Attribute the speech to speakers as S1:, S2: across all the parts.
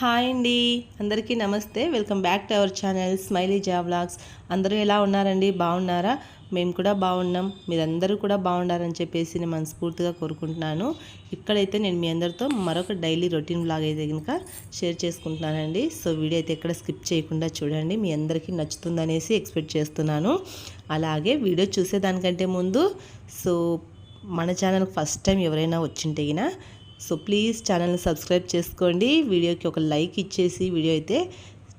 S1: Hi అండి. అందరికీ నమస్తే. Welcome back to our channel Smiley Ja vlogs. అందరూ ఎలా ఉన్నారండి? బాగున్నారా? మేము కూడా బాగున్నాం. మీరందరూ కూడా బాగున్నారని చెప్పేసి నేను మనస్ఫూర్తిగా కోరుకుంటున్నాను. ఇక్కడైతే నేను మీ అందరితో మరొక డైలీ రొటీన్ బ్లాగ్ అయితే కనుక షేర్ చేసుకుంటున్నానండి. సో వీడియో అయితే ఎక్కడ స్కిప్ చేయకుండా చూడండి. మీ అందరికీ నచ్చుతుందనేసి ఎక్స్పెక్ట్ చేస్తున్నాను. అలాగే వీడియో చూసేదానికంటే ముందు సో మన ఛానల్ ఫస్ట్ టైం ఎవరైనా వచ్చింటే అయినా సో ప్లీజ్ ఛానల్ని సబ్స్క్రైబ్ చేసుకోండి. వీడియోకి ఒక లైక్ ఇచ్చేసి వీడియో అయితే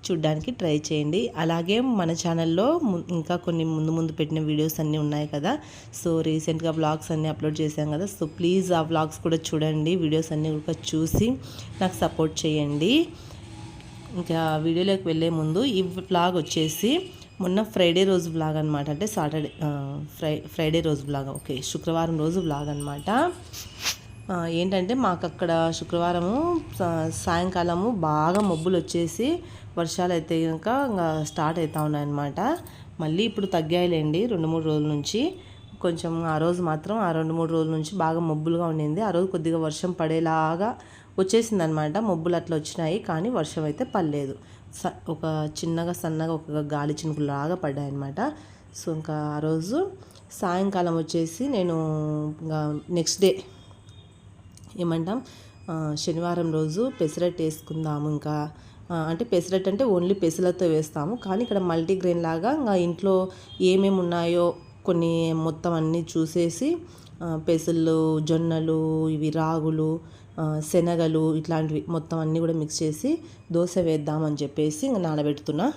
S1: చూడ్డానికి ట్రై చేయండి. అలాగే మన ఛానల్లో ము- ఇంకా కొన్ని ముందు ముందు పెట్టిన వీడియోస్ అన్నీ ఉన్నాయి కదా. సో రీసెంట్గా వ్లాగ్స్ అన్నీ అప్లోడ్ చేశాం కదా. సో ప్లీజ్ ఆ వ్లాగ్స్ కూడా చూడండి. వీడియోస్ అన్నీ కూడా చూసి నాకు సపోర్ట్ చేయండి. ఇంకా వీడియోలోకి వెళ్ళే ముందు ఈ వ్లాగ్ వచ్చేసి మొన్న ఫ్రైడే రోజు వ్లాగ్ అనమాట అంటే సాటర్డే ఫ్రై ఫ్రైడే రోజు వ్లాగ్ ఓకే శుక్రవారం రోజు వ్లాగ్ అనమాట ఏంటంటే మాకు అక్కడ శుక్రవారము సాయంకాలము బాగా మబ్బులు వచ్చేసి వర్షాలు అయితే కనుక ఇంకా స్టార్ట్ అవుతా ఉన్నాయన్నమాట. మళ్ళీ ఇప్పుడు తగ్గాయిలేండి రెండు మూడు రోజుల నుంచి. కొంచెం ఆ రోజు మాత్రం ఆ రెండు మూడు రోజుల నుంచి బాగా మబ్బులుగా ఉండింది. ఆ రోజు కొద్దిగా వర్షం పడేలాగా వచ్చేసింది అనమాట మబ్బులు అట్లా వచ్చినాయి కానీ వర్షం అయితే పడలేదు. స ఒక చిన్నగా సన్నగా ఒక గాలి చినుకులాగా పడ్డాయి అనమాట సో ఇంకా ఆ రోజు సాయంకాలం వచ్చేసి నేను ఇంకా నెక్స్ట్ డే ఏమంటాం? శనివారం రోజు పెసరట్టు వేసుకుందాము ఇంకా. అంటే పెసరట్టు అంటే ఓన్లీ పెసలతో వేస్తాము. కానీ ఇక్కడ మల్టీగ్రెయిన్ లాగా ఇంకా ఇంట్లో ఏమేమి ఉన్నాయో కొన్ని మొత్తం అన్నీ చూసేసి పెసలు జొన్నలు ఇవి రాగులు శనగలు ఇట్లాంటివి మొత్తం అన్నీ కూడా మిక్స్ చేసి దోశ వేద్దామని చెప్పేసి ఇంకా నానబెడుతున్నా.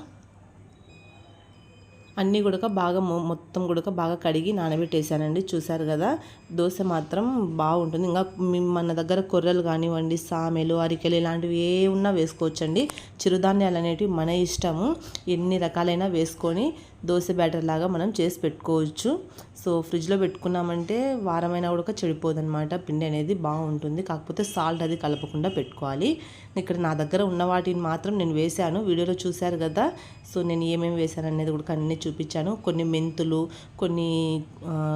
S1: అన్నీ కూడా బాగా మొ- మొత్తం కూడా బాగా కడిగి నానబెట్టేసానండి చూసారు కదా? దోశ మాత్రం బాగుంటుంది. ఇంకా మన దగ్గర కొర్రలు కానివ్వండి సామెలు అరికెలు ఇలాంటివి ఏ ఉన్నా వేసుకోవచ్చండి. చిరుధాన్యాలు అనేటివి మన ఇష్టము. ఎన్ని రకాలైనా వేసుకొని దోశ బ్యాటర్ లాగా మనం చేసి పెట్టుకోవచ్చు. సో ఫ్రిడ్జ్లో పెట్టుకున్నామంటే వారమైనా కూడా చెడిపోదన్నమాట. పిండి అనేది బాగుంటుంది. కాకపోతే సాల్ట్ అది కలపకుండా పెట్టుకోవాలి. ఇక్కడ నా దగ్గర ఉన్న వాటిని మాత్రం నేను వేశాను. వీడియోలో చూశారు కదా? సో నేను ఏమేమి వేశాను అనేది కూడా అన్నీ చూపించాను. కొన్ని మెంతులు కొన్ని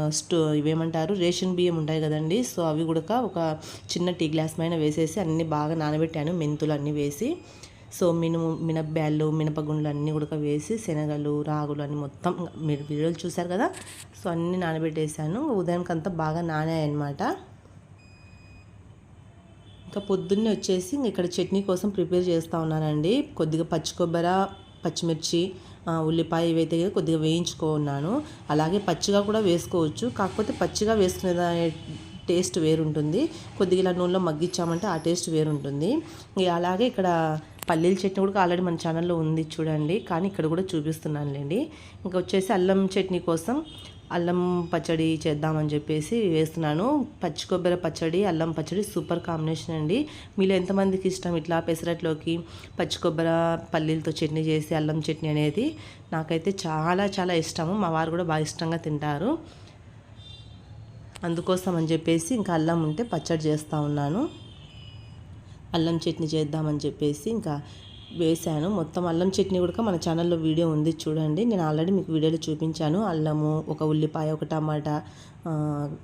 S1: స్టో ఇవేమంటారు? రేషన్ బియ్యం ఉంటాయి కదండి. సో అవి కూడా ఒక చిన్న టీ గ్లాస్ పైన వేసేసి అన్నీ బాగా నానబెట్టాను. మెంతులు అన్నీ వేసి. సో మినుము మినప్బ్యాళ్ళు మినపగుండ్లు అన్నీ కూడా వేసి శనగలు రాగులు అన్నీ మొత్తం మీరు వీడియోలు చూశారు కదా సో అన్నీ నానబెట్టేసాను. ఉదయంకంతా బాగా నానాయన్నమాట. ఇంకా పొద్దున్నే వచ్చేసి ఇక్కడ చట్నీ కోసం ప్రిపేర్ చేస్తూ ఉన్నానండి. కొద్దిగా పచ్చి కొబ్బరి పచ్చిమిర్చి ఉల్లిపాయ ఇవైతే కొద్దిగా వేయించుకున్నాను. అలాగే పచ్చిగా కూడా వేసుకోవచ్చు. కాకపోతే పచ్చిగా వేసుకునే టేస్ట్ వేరుంటుంది. కొద్దిగా ఇలా నూనెలో మగ్గించామంటే ఆ టేస్ట్ వేరుంటుంది. అలాగే ఇక్కడ పల్లీల చట్నీ కూడా ఆల్రెడీ మన ఛానల్లో ఉంది చూడండి. కానీ ఇక్కడ కూడా చూపిస్తున్నానులేండి. ఇంకా వచ్చేసి అల్లం చట్నీ కోసం అల్లం పచ్చడి చేద్దామని చెప్పేసి వేస్తున్నాను. పచ్చి కొబ్బరి పచ్చడి అల్లం పచ్చడి సూపర్ కాంబినేషన్ అండి. మీలో ఎంతమందికి ఇష్టం ఇట్లా పెసరట్లోకి పచ్చి కొబ్బరి పల్లీలతో చట్నీ చేసి అల్లం చట్నీ అనేది? నాకైతే చాలా చాలా ఇష్టము. మా వారు కూడా బాగా ఇష్టంగా తింటారు. అందుకోసం అని చెప్పేసి ఇంకా అల్లం ఉంటే పచ్చడి చేస్తూ ఉన్నాను. అల్లం చట్నీ చేద్దామని చెప్పేసి ఇంకా వేశాను. మొత్తం అల్లం చట్నీ కూడా మన ఛానల్లో వీడియో ఉంది చూడండి. నేను ఆల్రెడీ మీకు వీడియోలో చూపించాను. అల్లము ఒక ఉల్లిపాయ ఒక టమాటా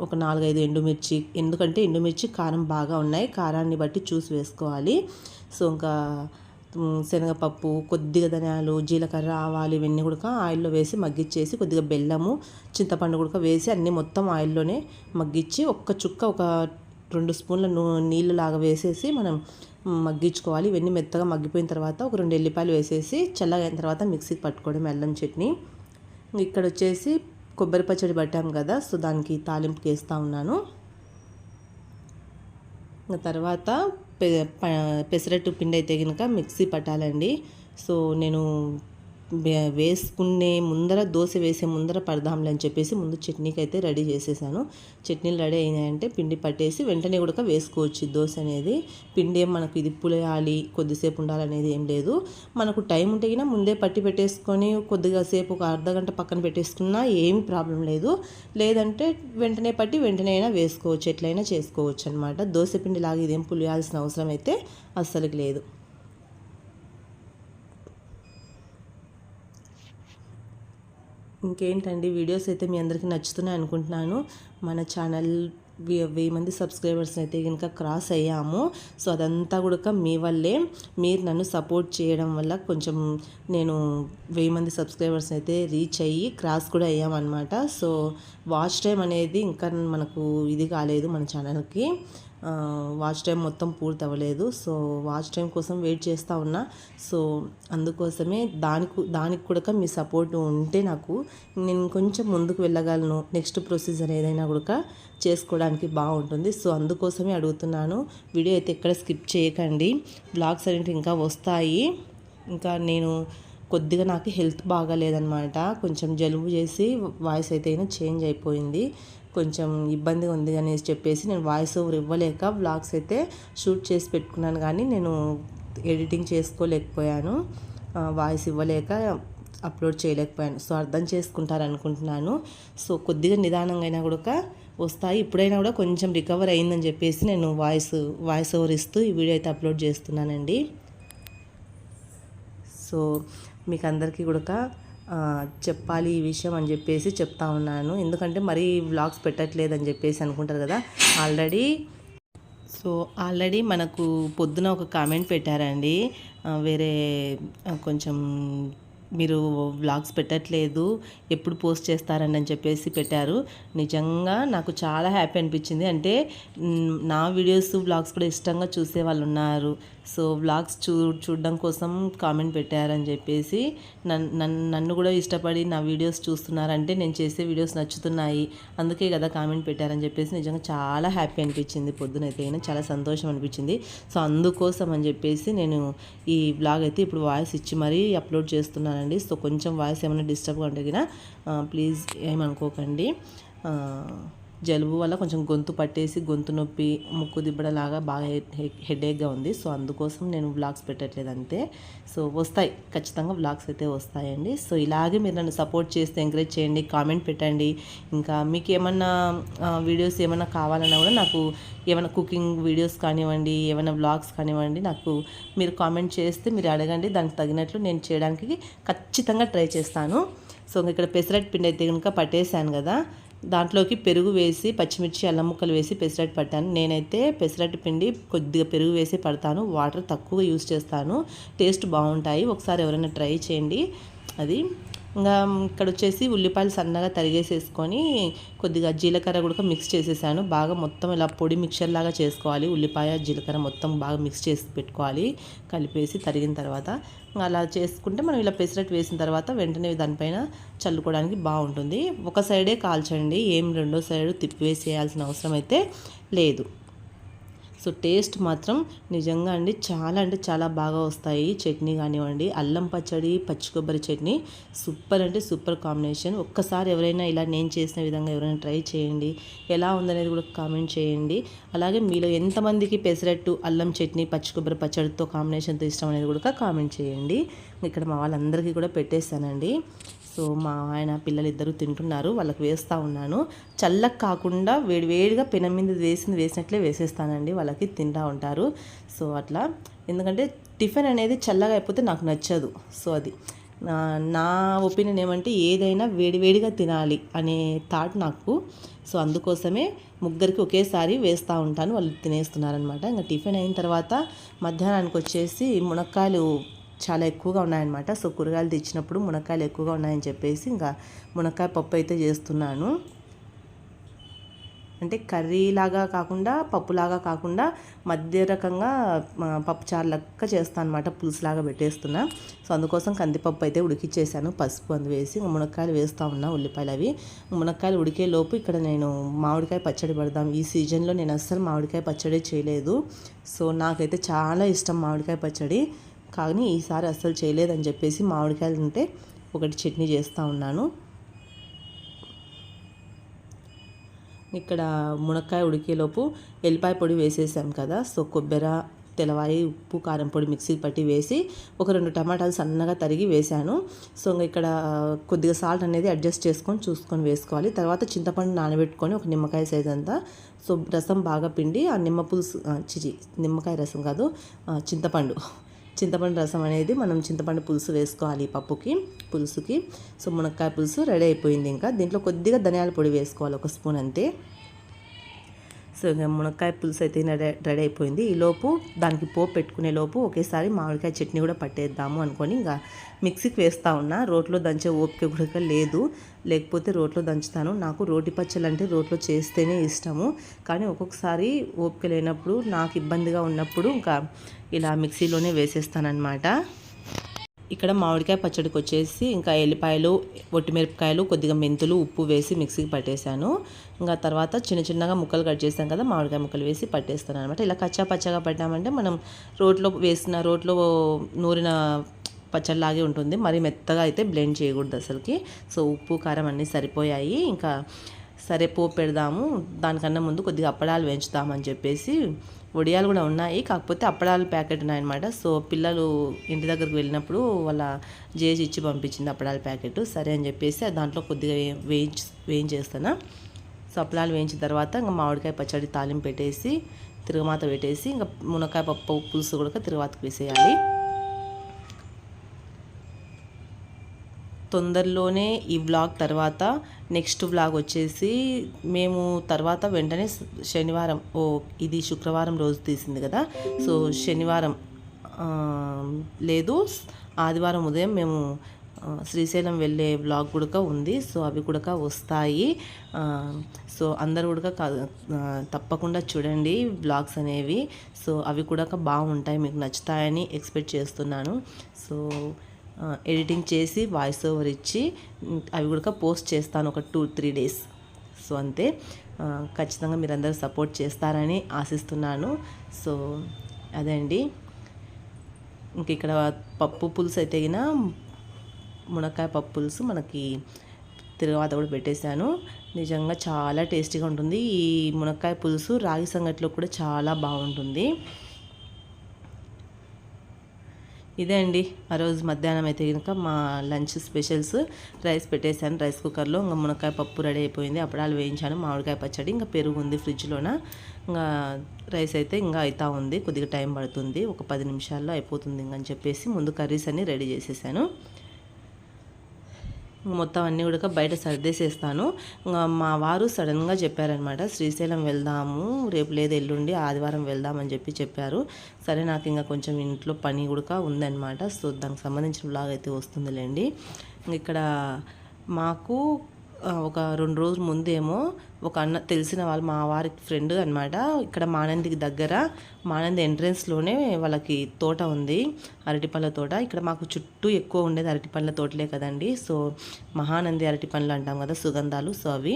S1: ఒక నాలుగైదు ఎండుమిర్చి. ఎందుకంటే ఎండుమిర్చి కారం బాగా ఉన్నాయి. కారాన్ని బట్టి చూసి వేసుకోవాలి. సో ఇంకా శనగపప్పు కొద్దిగా ధనియాలు జీలకర్ర ఆవాలు ఇవన్నీ కూడా ఆయిల్లో వేసి మగ్గిచ్చేసి కొద్దిగా బెల్లము చింతపండు కూడా వేసి అన్నీ మొత్తం ఆయిల్లోనే మగ్గిచ్చి ఒక్క చుక్క ఒక రెండు స్పూన్ల నూ నీళ్ళు లాగా వేసేసి మనం మగ్గించుకోవాలి. ఇవన్నీ మెత్తగా మగ్గిపోయిన తర్వాత ఒక రెండు ఎల్లిపాయలు వేసేసి చల్లగా అయిన తర్వాత మిక్సీకి పట్టుకోవడం అల్లం చట్నీ. ఇక్కడ వచ్చేసి కొబ్బరి పచ్చడి పట్టాం కదా సో దానికి తాలింపుకి వేస్తూ ఉన్నాను. తర్వాత పె ప- పెసరట్టు పిండి అయితే కనుక మిక్సీ పట్టాలండి. సో నేను వేసుకునే ముందర దోశ వేసే ముందర పడదాంలే అని చెప్పేసి ముందు చట్నీకి అయితే రెడీ చేసేసాను. చట్నీలు రెడీ అయినాయంటే పిండి పట్టేసి వెంటనే కూడా వేసుకోవచ్చు దోశ అనేది. పిండి ఏం మనకు ఇది పులియాలి కొద్దిసేపు ఉండాలనేది ఏం లేదు. మనకు టైం ఉంటే కన్నా ముందే పట్టి పెట్టేసుకొని కొద్దిగా సేపు ఒక అర్ధ గంట పక్కన పెట్టేసుకున్నా ఏమి ప్రాబ్లం లేదు. లేదంటే వెంటనే పట్టి వెంటనే అయినా వేసుకోవచ్చు ఎట్లయినా చేసుకోవచ్చు అనమాట దోశ పిండి లాగా ఇదేం పులియాల్సిన అవసరం అయితే అస్సలుకి లేదు. ఇంకేంటండి? వీడియోస్ అయితే మీ అందరికీ నచ్చుతున్నాయి అనుకుంటున్నాను. మన ఛానల్ వెయ్యి మంది సబ్స్క్రైబర్స్ అయితే కనుక క్రాస్ అయ్యాము. సో అదంతా కూడా మీ వల్లే మీరు నన్ను సపోర్ట్ చేయడం వల్ల కొంచెం నేను వెయ్యి మంది సబ్స్క్రైబర్స్ అయితే రీచ్ అయ్యి క్రాస్ కూడా అయ్యామన్నమాట. సో వాచ్ టైం అనేది ఇంకా మనకు ఇది కాలేదు మన ఛానల్కి. వాచ్ టైం మొత్తం పూర్తి అవ్వలేదు సో వాచ్ టైం కోసం వెయిట్ చేస్తూ ఉన్నా. సో అందుకోసమే దానికి దానికి కూడా మీ సపోర్ట్ ఉంటే నాకు నేను కొంచెం ముందుకు వెళ్ళగలను. నెక్స్ట్ ప్రొసీజర్ ఏదైనా కూడా చేసుకోవడానికి బాగుంటుంది. సో అందుకోసమే అడుగుతున్నాను. వీడియో అయితే ఎక్కడ స్కిప్ చేయకండి. బ్లాగ్స్ అనేవి ఇంకా వస్తాయి. ఇంకా నేను కొద్దిగా నాకు హెల్త్ బాగాలేదనమాట కొంచెం జలుబు చేసి వాయిస్ అయితే చేంజ్ అయిపోయింది. కొంచెం ఇబ్బందిగా ఉంది అనేసి చెప్పేసి నేను వాయిస్ ఓవర్ ఇవ్వలేక వ్లాగ్స్ అయితే షూట్ చేసి పెట్టుకున్నాను కానీ నేను ఎడిటింగ్ చేసుకోలేకపోయాను. వాయిస్ ఇవ్వలేక అప్లోడ్ చేయలేకపోయాను. సో అర్థం చేసుకుంటారు అనుకుంటున్నాను సో కొద్దిగా నిదానంగా అయినా కూడా వస్తాయి. ఇప్పుడైనా కూడా కొంచెం రికవర్ అయిందని చెప్పేసి నేను వాయిస్ వాయిస్ ఓవర్ ఇస్తూ ఈ వీడియో అయితే అప్లోడ్ చేస్తున్నానండి. సో మీకు అందరికీ కూడా చెప్పాలి ఈ విషయం అని చెప్పేసి చెప్తా ఉన్నాను. ఎందుకంటే మరీ వ్లాగ్స్ పెట్టట్లేదు అని చెప్పేసి అనుకుంటారు కదా ఆల్రెడీ. సో ఆల్రెడీ మనకు పొద్దున ఒక కామెంట్ పెట్టారండి. వేరే కొంచెం మీరు వ్లాగ్స్ పెట్టట్లేదు ఎప్పుడు పోస్ట్ చేస్తారని అని చెప్పేసి పెట్టారు. నిజంగా నాకు చాలా హ్యాపీ అనిపించింది. అంటే నా వీడియోస్ వ్లాగ్స్ కూడా ఇష్టంగా చూసే వాళ్ళు ఉన్నారు. సో వ్లాగ్స్ చూ చూడడం కోసం కామెంట్ పెట్టారని చెప్పేసి నన్ను నన్ను నన్ను కూడా ఇష్టపడి నా వీడియోస్ చూస్తున్నారంటే నేను చేసే వీడియోస్ నచ్చుతున్నాయి. అందుకే కదా కామెంట్ పెట్టారని చెప్పేసి నిజంగా చాలా హ్యాపీ అనిపించింది. పొద్దునైతే అయినా చాలా సంతోషం అనిపించింది. సో అందుకోసం అని చెప్పేసి నేను ఈ బ్లాగ్ అయితే ఇప్పుడు వాయిస్ ఇచ్చి మరీ అప్లోడ్ చేస్తున్నాను చేస్తున్నానండి సో కొంచెం వాయిస్ ఏమైనా డిస్టర్బ్గా ఉంటే ప్లీజ్ ఏమనుకోకండి. జలుబు వల్ల కొంచెం గొంతు పట్టేసి గొంతు నొప్పి ముక్కు దిబ్బడలాగా బాగా హెడేక్గా ఉంది. సో అందుకోసం నేను వ్లాగ్స్ పెట్టట్లేదు అంతే. సో వస్తాయి. ఖచ్చితంగా వ్లాగ్స్ అయితే వస్తాయండి. సో ఇలాగే మీరు నన్ను సపోర్ట్ చేస్తే ఎంకరేజ్ చేయండి కామెంట్ పెట్టండి. ఇంకా మీకు ఏమన్నా వీడియోస్ ఏమన్నా కావాలన్నా కూడా నాకు ఏమైనా కుకింగ్ వీడియోస్ కానివ్వండి ఏమైనా వ్లాగ్స్ కానివ్వండి నాకు మీరు కామెంట్ చేస్తే మీరు అడగండి. దానికి తగినట్లు నేను చేయడానికి ఖచ్చితంగా ట్రై చేస్తాను. సో ఇక్కడ పెసరట్ పిండి అయితే కనుక పట్టేశాను కదా. దాంట్లోకి పెరుగు వేసి పచ్చిమిర్చి అల్లం ముక్కలు వేసి పెసరట్టు పట్టాను. నేనైతే పెసరట్ పిండి కొద్దిగా పెరుగు వేసి పడతాను. వాటర్ తక్కువగా యూస్ చేస్తాను. టేస్ట్ బాగుంటాయి. ఒకసారి ఎవరైనా ట్రై చేయండి. అది ఇంకా ఇక్కడ వచ్చేసి ఉల్లిపాయలు సన్నగా తరిగేసేసుకొని కొద్దిగా జీలకర్ర కూడా మిక్స్ చేసేసాను. బాగా మొత్తం ఇలా పొడి మిక్చర్ లాగా చేసుకోవాలి. ఉల్లిపాయ జీలకర్ర మొత్తం బాగా మిక్స్ చేసి పెట్టుకోవాలి. కలిపేసి తరిగిన తర్వాత అలా చేసుకుంటే మనం ఇలా పెసరట్టు వేసిన తర్వాత వెంటనే దానిపైన చల్లుకోవడానికి బాగుంటుంది. ఒక సైడే కాల్చండి. ఏం రెండో సైడ్ తిప్పివేసేయాల్సిన అవసరం అయితే లేదు. సో టేస్ట్ మాత్రం నిజంగా అండి చాలా అంటే చాలా బాగా వస్తాయి. చట్నీ కానివ్వండి అల్లం పచ్చడి పచ్చి కొబ్బరి చట్నీ సూపర్ అంటే సూపర్ కాంబినేషన్. ఒక్కసారి ఎవరైనా ఇలా నేను చేసిన విధంగా ఎవరైనా ట్రై చేయండి. ఎలా ఉందనేది కూడా కామెంట్ చేయండి. అలాగే మీలో ఎంతమందికి పెసరట్టు అల్లం చట్నీ పచ్చి కొబ్బరి పచ్చడితో కాంబినేషన్తో ఇష్టం అనేది కూడా కామెంట్ చేయండి. ఇక్కడ మా వాళ్ళందరికీ కూడా పెట్టేస్తానండి సో మా ఆయన పిల్లలు ఇద్దరు తింటున్నారు వాళ్ళకి వేస్తూ ఉన్నాను. చల్లగా కాకుండా వేడి వేడిగా పెనం మీద వేసింది వేసినట్లే వేసేస్తానండి వాళ్ళకి తింటూ ఉంటారు. సో అట్లా. ఎందుకంటే టిఫిన్ అనేది చల్లగా అయిపోతే నాకు నచ్చదు. సో అది. నా నా ఒపీనియన్ ఏమంటే ఏదైనా వేడివేడిగా తినాలి అనే థాట్ నాకు. సో అందుకోసమే ముగ్గురికి ఒకేసారి వేస్తూ ఉంటాను వాళ్ళు తినేస్తున్నారనమాట ఇంకా టిఫిన్ అయిన తర్వాత మధ్యాహ్నానికి వచ్చేసి మునక్కాయలు చాలా ఎక్కువగా ఉన్నాయన్నమాట. సో కూరగాయలు తెచ్చినప్పుడు మునక్కాయలు ఎక్కువగా ఉన్నాయని చెప్పేసి ఇంకా మునక్కాయ పప్పు అయితే చేస్తున్నాను. అంటే కర్రీలాగా కాకుండా పప్పులాగా కాకుండా మధ్య రకంగా పప్పుచారు లెక్క చేస్తాను అనమాట పులుసులాగా పెట్టేస్తున్నా. సో అందుకోసం కందిపప్పు అయితే ఉడికిచ్చేసాను. పసుపు అందు వేసి మునక్కాయలు వేస్తూ ఉన్నా ఉల్లిపాయలు అవి. మునక్కాయలు ఉడికే లోపు ఇక్కడ నేను మామిడికాయ పచ్చడి పెడదాం. ఈ సీజన్లో నేను అస్సలు మామిడికాయ పచ్చడి చేయలేదు. సో నాకైతే చాలా ఇష్టం మామిడికాయ పచ్చడి. కానీ ఈసారి అస్సలు చేయలేదని చెప్పేసి మామిడికాయలు ఉంటే ఒకటి చట్నీ చేస్తూ ఉన్నాను. ఇక్కడ మునక్కాయ ఉడికేలోపు ఎల్లిపాయ పొడి వేసేసాం కదా సో కొబ్బరి తెలవాయి ఉప్పు కారం పొడి మిక్సీ పట్టి వేసి ఒక రెండు టమాటాలు సన్నగా తరిగి వేశాను. సో ఇంకా ఇక్కడ కొద్దిగా సాల్ట్ అనేది అడ్జస్ట్ చేసుకొని చూసుకొని వేసుకోవాలి. తర్వాత చింతపండు నానబెట్టుకొని ఒక నిమ్మకాయ సైజ్ అంతా సో రసం బాగా పిండి ఆ నిమ్మ పులుసు చిచి నిమ్మకాయ రసం కాదు చింతపండు. చింతపండు రసం అనేది మనం చింతపండు పులుసు వేసుకోవాలి పప్పుకి పులుసుకి. సో మునక్కాయ పులుసు రెడీ అయిపోయింది ఇంకా. దీంట్లో కొద్దిగా ధనియాల పొడి వేసుకోవాలి ఒక స్పూన్ అంతే. సో ఇంకా మునక్కాయ పులుసు అయితే రెడీ అయిపోయింది. ఈ లోపు దానికి పోపు పెట్టుకునే లోపు ఒకేసారి మామిడికాయ చట్నీ కూడా పట్టేద్దాము అనుకొని ఇంకా మిక్సీకి వేస్తూ ఉన్నా. రోట్లో దంచే ఓపిక కూడా లేదు. లేకపోతే రోట్లో దంచుతాను. నాకు రోటి పచ్చళ్ళు అంటే రోట్లో చేస్తేనే ఇష్టము. కానీ ఒక్కొక్కసారి ఓపిక లేనప్పుడు నాకు ఇబ్బందిగా ఉన్నప్పుడు ఇంకా ఇలా మిక్సీలోనే వేసేస్తానన్నమాట. ఇక్కడ మామిడికాయ పచ్చడికి వచ్చేసి ఇంకా ఎల్లిపాయలు ఒట్టిమిరపకాయలు కొద్దిగా మెంతులు ఉప్పు వేసి మిక్సీకి పట్టేశాను. ఇంకా తర్వాత చిన్న చిన్నగా ముక్కలు కట్ చేసాం కదా మామిడికాయ ముక్కలు వేసి పట్టేస్తాను అనమాట ఇలా కచ్చా పచ్చగా పట్టామంటే మనం రోట్లో వేసిన రోట్లో నూరిన పచ్చడిలాగే ఉంటుంది. మరి మెత్తగా అయితే బ్లెండ్ చేయకూడదు అసలుకి. సో ఉప్పు కారం అన్నీ సరిపోయాయి. ఇంకా సరే పోపు పెడదాము దానికన్నా ముందు కొద్దిగా అప్పడాలు వేయించుదామని చెప్పేసి వడియాలు కూడా ఉన్నాయి. కాకపోతే అప్పడాలు ప్యాకెట్ ఉన్నాయన్నమాట. సో పిల్లలు ఇంటి దగ్గరకు వెళ్ళినప్పుడు వాళ్ళ జేజ్ ఇచ్చి పంపించింది అప్పడాల ప్యాకెట్. సరే అని చెప్పేసి దాంట్లో కొద్దిగా వేయించి వేయించేస్తాను సో అప్పడాలు వేయించిన తర్వాత ఇంకా మామిడికాయ పచ్చడి తాలింపు పెట్టేసి తిరగమాత పెట్టేసి ఇంకా మునక్కాయ పప్పు పులుసు కూడా తిరగమాతకు వేసేయాలి. తొందరలోనే ఈ వ్లాగ్ తర్వాత నెక్స్ట్ వ్లాగ్ వచ్చేసి మేము తర్వాత వెంటనే శనివారం ఓ ఇది శుక్రవారం రోజు తీసింది కదా. సో శనివారం లేదు ఆదివారం ఉదయం మేము శ్రీశైలం వెళ్ళే వ్లాగ్ కూడా ఉంది. సో అవి కూడా వస్తాయి. సో అందరు కూడా తప్పకుండా చూడండి బ్లాగ్స్ అనేవి. సో అవి కూడా బాగుంటాయి మీకు నచ్చుతాయని ఎక్స్పెక్ట్ చేస్తున్నాను. సో ఎడిటింగ్ చేసి వాయిస్ ఓవర్ ఇచ్చి అవి కూడా పోస్ట్ చేస్తాను ఒక టూ త్రీ డేస్. సో అంతే. ఖచ్చితంగా మీరు అందరూ సపోర్ట్ చేస్తారని ఆశిస్తున్నాను. సో అదే అండి. ఇంక ఇక్కడ పప్పు పులుసు అయితే అయినా మునక్కాయ పప్పు పులుసు మనకి తిరగవాత కూడా పెట్టేశాను. నిజంగా చాలా టేస్టీగా ఉంటుంది. ఈ మునక్కాయ పులుసు రాగి సంగట్లో కూడా చాలా బాగుంటుంది. ఇదే అండి. ఆ రోజు మధ్యాహ్నం అయితే కనుక మా లంచ్ స్పెషల్స్ రైస్ పెట్టేశాను. రైస్ కుక్కర్లో ఇంకా మునక్కాయ పప్పు రెడీ అయిపోయింది. అప్పడాలు వేయించాను. మామిడికాయ పచ్చడి ఇంకా పెరుగు ఉంది ఫ్రిడ్జ్లోన. ఇంకా రైస్ అయితే ఇంకా అవుతా ఉంది. కొద్దిగా టైం పడుతుంది. ఒక పది నిమిషాల్లో అయిపోతుంది ఇంకని చెప్పేసి ముందు కర్రీస్ అన్నీ రెడీ చేసేసాను. మొత్తం అన్నీ కూడా బయట సర్దేసేస్తాను. మా వారు సడన్గా చెప్పారనమాట శ్రీశైలం వెళ్దాము రేపు లేదు ఎల్లుండి ఆదివారం వెళ్దామని చెప్పి చెప్పారు. సరే నాకు ఇంకా కొంచెం ఇంట్లో పని కూడా ఉందన్నమాట. సో దానికి సంబంధించిన బ్లాగ్ అయితే వస్తుందిలేండి. ఇక్కడ మాకు ఒక రెండు రోజుల ముందేమో ఒక అన్న తెలిసిన వాళ్ళు మా వారి ఫ్రెండ్ అనమాట ఇక్కడ మానందికి దగ్గర మానంది ఎంట్రెన్స్లోనే వాళ్ళకి తోట ఉంది అరటిపళ్ళ తోట. ఇక్కడ మాకు చుట్టూ ఎక్కువ ఉండేది అరటిపళ్ళ తోటలే కదండి. సో మహానంది అరటి పండ్లు అంటాం కదా సుగంధాలు. సో అవి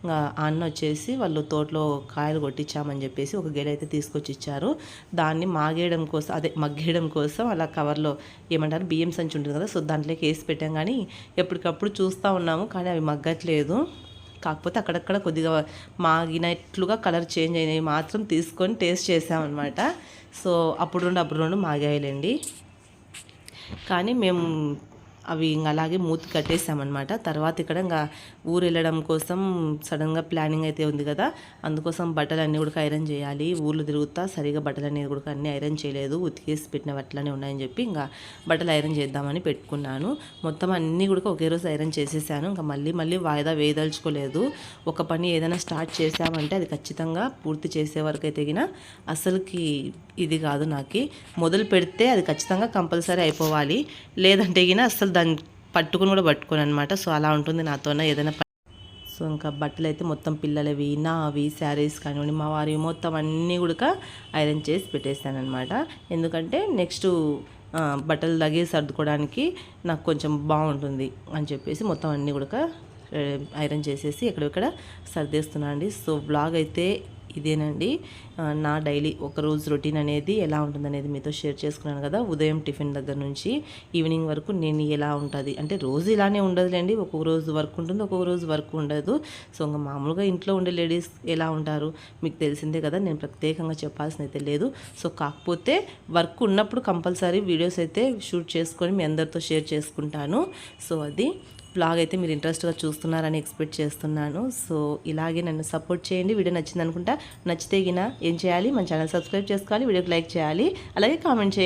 S1: ఇంకా అన్న వచ్చేసి వాళ్ళు తోటలో కాయలు కొట్టించామని చెప్పేసి ఒక గేడ అయితే తీసుకొచ్చి ఇచ్చారు దాన్ని మాగేయడం కోసం అదే మగ్గేయడం కోసం అలా కవర్లో ఏమంటారు బియ్యం సంచి ఉంటుంది కదా సో దాంట్లోకి వేసి పెట్టాం. కానీ ఎప్పటికప్పుడు చూస్తూ ఉన్నాము కానీ అవి మగ్గట్లేదు. కాకపోతే అక్కడక్కడ కొద్దిగా మాగినట్లుగా కలర్ చేంజ్ అయినవి మాత్రం తీసుకొని టేస్ట్ చేసామన్నమాట. సో అప్పుడు రెండు అప్పుడు రెండు మాగాయలేండి. కానీ మేము అవి ఇంకా అలాగే మూతి కట్టేసామన్నమాట. తర్వాత ఇక్కడ ఇంకా ఊరు వెళ్ళడం కోసం సడన్గా ప్లానింగ్ అయితే ఉంది కదా అందుకోసం బట్టలు అన్నీ కూడా ఐరన్ చేయాలి. ఊర్లు తిరుగుతా సరిగా బట్టలు అనేది కూడా అన్నీ ఐరన్ చేయలేదు ఉతికేసి పెట్టిన బట్టలనే ఉన్నాయని చెప్పి ఇంకా బట్టలు ఐరన్ చేద్దామని పెట్టుకున్నాను. మొత్తం అన్నీ కూడా ఒకే రోజు ఐరన్ చేసేసాను. ఇంకా మళ్ళీ మళ్ళీ వాయిదా వేయదలుచుకోలేదు. ఒక పని ఏదైనా స్టార్ట్ చేసామంటే అది ఖచ్చితంగా పూర్తి చేసే వరకు అయితే అసలుకి ఇది కాదు నాకు. మొదలు పెడితే అది ఖచ్చితంగా కంపల్సరీ అయిపోవాలి. లేదంటే గిన అసలు దాని పట్టుకుని కూడా పట్టుకోను అనమాట సో అలా ఉంటుంది నాతోనే ఏదైనా సో ఇంకా బట్టలు అయితే మొత్తం పిల్లలవి నావి శారీస్ కానివ్వండి మా వారి మొత్తం అన్నీ కూడా ఐరన్ చేసి పెట్టేస్తాను అనమాట ఎందుకంటే నెక్స్ట్ బట్టలు తగి సర్దుకోవడానికి నాకు కొంచెం బాగుంటుంది అని చెప్పేసి మొత్తం అన్నీ కూడా ఐరన్ చేసేసి ఎక్కడెక్కడ సర్దేస్తున్నాను అండి. సో బ్లాగ్ అయితే ఇదేనండి. నా డైలీ ఒక రోజు రొటీన్ అనేది ఎలా ఉంటుందనేది మీతో షేర్ చేసుకున్నాను కదా. ఉదయం టిఫిన్ దగ్గర నుంచి ఈవినింగ్ వరకు నేను ఎలా ఉంటుంది? అంటే రోజు ఇలానే ఉండదులేండి. ఒక్కొక్క రోజు వర్క్ ఉంటుంది ఒక్కొక్క రోజు వర్క్ ఉండదు. సో ఇంకా మామూలుగా ఇంట్లో ఉండే లేడీస్ ఎలా ఉంటారు? మీకు తెలిసిందే కదా నేను ప్రత్యేకంగా చెప్పాల్సిన అయితే లేదు. సో కాకపోతే వర్క్ ఉన్నప్పుడు కంపల్సరీ వీడియోస్ అయితే షూట్ చేసుకొని మీ అందరితో షేర్ చేసుకుంటాను. సో అది బ్లాగ్ అయితే మీరు ఇంట్రెస్ట్గా చూస్తున్నారని ఎక్స్పెక్ట్ చేస్తున్నాను. సో ఇలాగే నన్ను సపోర్ట్ చేయండి. వీడియో నచ్చింది అనుకుంటా నచ్చితే గిన ఏం చేయాలి? మన ఛానల్ సబ్స్క్రైబ్ చేసుకోవాలి వీడియోకి లైక్ చేయాలి. అలాగే కామెంట్ చేయండి.